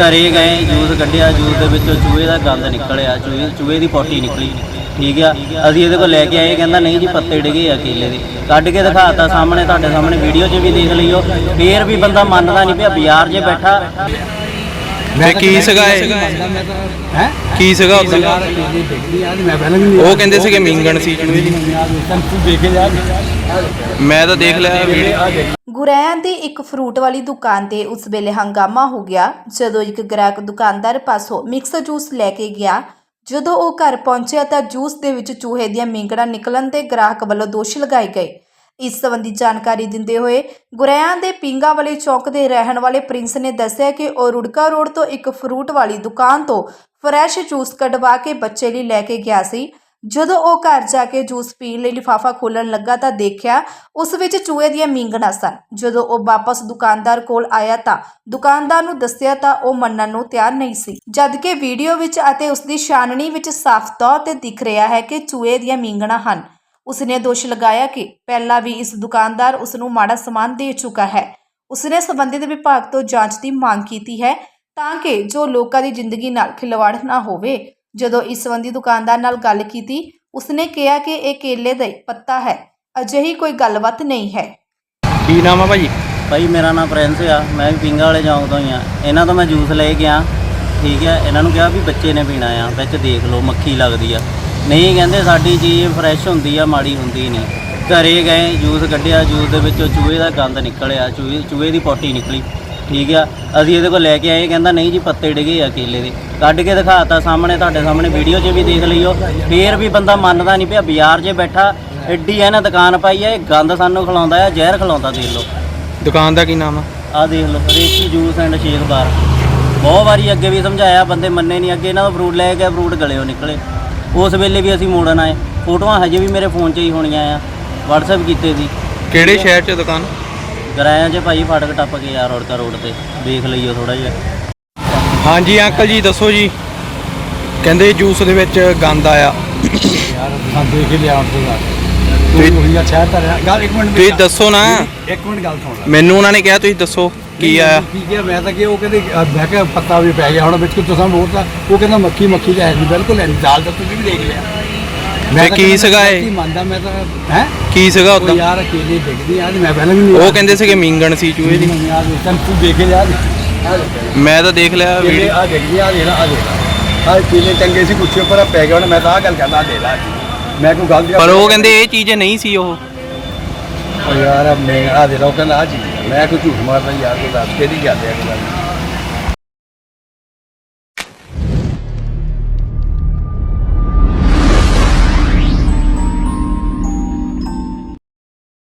ਘਰੇ ਗਏ ਜੂਸ ਕੱਢਿਆ ਜੂਸ ਦੇ ਵਿੱਚੋਂ ਚੂਹੇ ਦਾ ਗੰਦ ਨਿਕਲਿਆ ਚੂਹੇ ਚੂਹੇ ਦੀ ਪੋਟੀ ਨਿਕਲੀ। ਠੀਕ ਆ? ਅਸੀਂ ਇਹਦੇ ਕੋਲ ਲੈ ਕੇ ਆਏ ਕਹਿੰਦਾ ਨਹੀਂ ਜੀ ਪੱਤੇ ਡਿਗੇ ਆ ਕੇਲੇ ਦੇ। ਕੱਢ ਕੇ ਦਿਖਾਤਾ ਸਾਹਮਣੇ ਤੁਹਾਡੇ ਸਾਹਮਣੇ ਵੀਡੀਓ 'ਚ ਵੀ ਦੇਖ ਲਈਓ। ਫੇਰ ਵੀ ਬੰਦਾ ਮੰਨਦਾ ਨਹੀਂ ਪਿਆ ਬਾਜ਼ਾਰ 'ਚ ਬੈਠਾ। ਤੇ ਕੀ ਸੀਗਾ ਇਹ ਹੈ? ਕੀ ਸੀਗਾ ਮੈਂ ਨਹੀਂ ਉਹ ਕਹਿੰਦੇ ਸੀਗੇ ਮੀਂਗਣ ਸੀ। ਚੂਹੇ ਦੀ ਤੂੰ ਦੇਖ ਜਾ ਮੈਂ ਤਾਂ ਦੇਖ ਲਿਆ ਵੀਡੀਓ। ਗੁਰੈਆਂ ਦੀ ਇੱਕ ਫਰੂਟ ਵਾਲੀ ਦੁਕਾਨ ਤੇ ਉਸ ਵੇਲੇ ਹੰਗਾਮਾ ਹੋ ਗਿਆ। ਜਦੋਂ ਇੱਕ ਗ੍ਰਾਹਕ ਦੁਕਾਨਦਾਰ ਪਾਸੋਂ ਮਿਕਸ ਜੂਸ ਲੈ ਕੇ ਗਿਆ, ਜਦੋਂ ਉਹ ਘਰ ਪਹੁੰਚਿਆ ਤਾਂ ਜੂਸ ਦੇ ਵਿੱਚ ਚੂਹੇ ਦੀਆਂ ਮਿੰਗੜਾਂ ਨਿਕਲਣ ਤੇ ਗ੍ਰਾਹਕ ਵੱਲੋਂ ਦੋਸ਼ ਲਗਾਏ ਗਏ। ਇਸ ਸੰਬੰਧੀ ਜਾਣਕਾਰੀ ਦਿੰਦੇ ਹੋਏ ਗੁਰੈਆਂ ਦੇ ਪਿੰਗਾ ਵਾਲੇ ਚੌਕ ਦੇ ਰਹਿਣ ਵਾਲੇ ਪ੍ਰਿੰਸ ਨੇ ਦੱਸਿਆ ਕਿ ਉਹ ਰੁੜਕਾ ਰੋਡ ਤੋਂ ਇੱਕ ਫਰੂਟ ਵਾਲੀ ਦੁਕਾਨ ਤੋਂ ਫਰੈਸ਼ ਜੂਸ ਕਢਵਾ ਕੇ ਬੱਚੇ ਲਈ ਲੈ ਕੇ ਗਿਆ ਸੀ। ਜਦੋਂ ਉਹ ਘਰ ਜਾ ਕੇ ਜੂਸ ਪੀਣ ਲਈ ਲਿਫਾਫਾ ਖੋਲਣ ਲੱਗਾ ਤਾਂ ਦੇਖਿਆ ਉਸ ਵਿੱਚ ਚੂਹੇ ਦੀਆਂ ਮੀਂਗਣਾ ਸਨ। ਜਦੋਂ ਉਹ ਵਾਪਸ ਦੁਕਾਨਦਾਰ ਕੋਲ ਆਇਆ ਤਾਂ ਦੁਕਾਨਦਾਰ ਨੂੰ ਦੱਸਿਆ ਤਾਂ ਉਹ ਮੰਨਣ ਨੂੰ ਤਿਆਰ ਨਹੀਂ ਸੀ। ਜਦਕਿ ਵੀਡੀਓ ਵਿੱਚ ਅਤੇ ਉਸ ਦੀ ਛਾਨਣੀ ਵਿੱਚ ਸਾਫ਼ ਤੌਰ ਤੇ ਦਿਖ ਰਿਹਾ ਹੈ ਕਿ ਚੂਹੇ ਦੀਆਂ ਮੀਂਗਣਾ ਹਨ। ਉਸਨੇ ਦੋਸ਼ ਲਗਾਇਆ ਕਿ ਪਹਿਲਾਂ ਵੀ ਇਸ ਦੁਕਾਨਦਾਰ ਉਸ ਨੂੰ ਮਾੜਾ ਸਮਾਨ ਦੇ ਚੁੱਕਾ ਹੈ। ਉਸਨੇ ਸੰਬੰਧਿਤ ਵਿਭਾਗ ਤੋਂ ਜਾਂਚ ਦੀ ਮੰਗ ਕੀਤੀ ਹੈ ਤਾਂ ਕਿ ਜੋ ਲੋਕਾਂ ਦੀ ਜ਼ਿੰਦਗੀ ਨਾਲ ਖਿਲਵਾੜ ਨਾ ਹੋਵੇ। ਜਦੋਂ ਇਸ ਸੰਬੰਧੀ ਦੁਕਾਨਦਾਰ ਨਾਲ ਗੱਲ ਕੀਤੀ ਉਸਨੇ ਕਿਹਾ ਕਿ ਇਹ ਕੇਲੇ ਦਾ ਪੱਤਾ ਹੈ। ਅਜਿਹੀ ਕੋਈ ਗੱਲਬਾਤ ਨਹੀਂ ਹੈ। ਕੀ ਨਾਮ ਆ ਭਾਜੀ? ਭਾਈ ਮੇਰਾ ਨਾਮ ਪ੍ਰਿੰਸ ਆ। ਮੈਂ ਵੀ ਪਿੰਗਾ ਵਾਲੇ ਚੌਂਕ ਤੋਂ ਹੀ ਆ। ਇਹਨਾਂ ਤੋਂ ਮੈਂ ਜੂਸ ਲੈ ਕੇ ਗਿਆ ਠੀਕ ਹੈ ਇਹਨਾਂ ਨੂੰ ਕਿਹਾ ਵੀ ਬੱਚੇ ਨੇ ਪੀਣਾ ਆ। ਵਿੱਚ ਦੇਖ ਲਓ ਮੱਖੀ ਲੱਗਦੀ ਆ। ਨਹੀਂ ਕਹਿੰਦੇ ਸਾਡੀ ਚੀਜ਼ ਫਰੈਸ਼ ਹੁੰਦੀ ਆ ਮਾੜੀ ਹੁੰਦੀ ਨਹੀਂ। ਘਰੇ ਗਏ ਜੂਸ ਕੱਢਿਆ ਜੂਸ ਦੇ ਵਿੱਚੋਂ ਚੂਹੇ ਦਾ ਗੰਦ ਨਿਕਲਿਆ ਚੂਹੇ ਚੂਹੇ ਦੀ ਪੋਟੀ ਨਿਕਲੀ। ਠੀਕ ਆ ਅਸੀਂ ਇਹਦੇ ਕੋਲ ਲੈ ਕੇ ਆਏ। ਕਹਿੰਦਾ ਨਹੀਂ ਜੀ ਪੱਤੇ ਡਿਗੇ ਆ ਕੇਲੇ ਦੇ। ਕੱਢ ਕੇ ਦਿਖਾਤਾ ਸਾਹਮਣੇ ਤੁਹਾਡੇ ਸਾਹਮਣੇ ਵੀਡੀਓ 'ਚ ਵੀ ਦੇਖ ਲਈਓ। ਫੇਰ ਵੀ ਬੰਦਾ ਮੰਨਦਾ ਨਹੀਂ ਪਿਆ ਬਾਜ਼ਾਰ 'ਚ ਬੈਠਾ ਐਡੀ ਇਹਨੇ ਦੁਕਾਨ ਪਾਈ ਆ ਇਹ ਗੰਦ ਸਾਨੂੰ ਖਿਲਾਉਂਦਾ ਆ ਜ਼ਹਿਰ ਖਿਲਾਉਂਦਾ ਦੇਖ ਲਓ। ਦੁਕਾਨ ਦਾ ਕੀ ਨਾਮ ਆ? ਆ ਦੇਖ ਲਓ Reshi juice and shake bar. ਬਹੁਤ ਵਾਰੀ ਅੱਗੇ ਵੀ ਸਮਝਾਇਆ ਬੰਦੇ ਮੰਨੇ ਨਹੀਂ ਅੱਗੇ ਇਹਨਾਂ ਦਾ ਫਰੂਟ ਲੈ ਕੇ ਫਰੂਟ ਗਲਿਓ ਨਿਕਲੇ। ਉਸ ਵੇਲੇ ਵੀ ਅਸੀਂ ਮੋੜਨ ਆਏ। ਫੋਟੋਆਂ ਹਜੇ ਵੀ ਮੇਰੇ ਫੋਨ 'ਚ ਹੀ ਹੋਣੀਆਂ ਆ WhatsApp ਕੀਤੇ ਸੀ। ਕਿਹੜੇ ਸ਼ਹਿਰ 'ਚ ਦੁਕਾਨ? ਗਰਾਇਆ 'ਚ ਭਾਈ ਫਾਟਕ ਟੱਪ ਕੇ ਯਾਰ ਰੋੜਕਾ ਰੋਡ ਤੇ। ਦੇਖ ਲਈਓ ਥੋੜਾ ਜਿਹਾ। ਹਾਂਜੀ ਅੰਕਲ ਜੀ ਦੱਸੋ ਜੀ। ਕਹਿੰਦੇ ਜੂਸ ਦੇ ਵਿੱਚ ਗੰਦ ਆਇਆ। ਯਾਰ ਦੁਕਾਨ ਦੇਖ ਕੇ ਲਿਆ ਉੱਥੇ ਜਾ ਤੂੰ। ਉਹੀ ਆ ਸ਼ਹਿਰ ਤਾਂ ਰਿਹਾ ਗੱਲ ਇੱਕ ਮਿੰਟ ਤੁਸੀਂ ਦੱਸੋ ਨਾ। ਇੱਕ ਮਿੰਟ ਗੱਲ ਸੁਣ ਲੈ। ਮੈਨੂੰ ਉਹਨਾਂ ਨੇ ਕਿਹਾ ਤੁਸੀਂ ਦੱਸੋ ਕੀ ਆਇਆ। ਕੀ ਕਿਹਾ? ਮੈਂ ਤਾਂ ਕਿ ਉਹ ਕਹਿੰਦੇ ਅਹ ਮੈਂ ਕਿਹਾ ਪੱਤਾ ਵੀ ਪੈ ਗਿਆ ਹੁਣ ਵਿੱਚ ਕੋ ਤੁਸੀਂ ਬੋਲਤਾ ਉਹ ਕਹਿੰਦਾ ਮੱਖੀ ਮੱਖੀ ਦਾ ਹੈ ਨਹੀਂ ਬਿਲਕੁਲ ਹੈ ਨਹੀਂ ਦਾਲ ਤਾਂ ਤੁਸੀਂ ਵੀ ਦੇਖ ਲਿਆ। ਤੇ ਤਾਂ ਕੀ ਸੀਗਾ ਇਹ? ਕੀ ਮੰਨਦਾ ਮੈਂ ਤਾਂ ਹੈ? ਕੀ ਸੀਗਾ ਉਹ ਉੱਦਾਂ? ਯਾਰ ਅਕੇਲੇ ਦੇਖਦੀ ਆ ਮੈਂ ਪਹਿਲਾਂ ਵੀ ਨਹੀਂ ਉਹ ਕਹਿੰਦੇ ਸੀਗੇ ਮੀਂਗਣ ਸੀ ਚੂਹੇ ਦੀ। ਯਾਰ ਤੈਨੂੰ ਤੂੰ ਦੇਖ ਜਾ ਮੈਂ ਤਾਂ ਦੇਖ ਲਿਆ ਵੀਡੀਓ। ਆ ਦੇਖਦੀ ਆ ਦੇਖ ਆ ਦੇਖ। ਆ ਕੇਲੇ ਚੰਗੇ ਸੀ ਪੁੱਛੇ ਪਰ ਪੈ ਗਿਆ ਹੁਣ ਮੈਂ ਤਾਂ ਆ ਗੱਲ ਕਰਦਾ ਦੇ ਲਾ ਮੈਂ ਕੋਈ ਗੱਲ ਪਰ ਉਹ ਕਹਿੰਦੇ ਇਹ ਚੀਜ਼ ਨਹੀਂ ਸੀ ਉਹ। ਯਾਰ ਮੈਂ ਆ ਦੇ ਰੋ ਕਹਿੰਦਾ ਆ। ਜੀ ਮੈਂ ਕੋਈ ਝੂਠ ਮਾਰਦਾ ਯਾਰ ਕੋਈ ਦੱਸ ਕਿਹਦੀ ਗੱਲ ਹੈ ਕੋਈ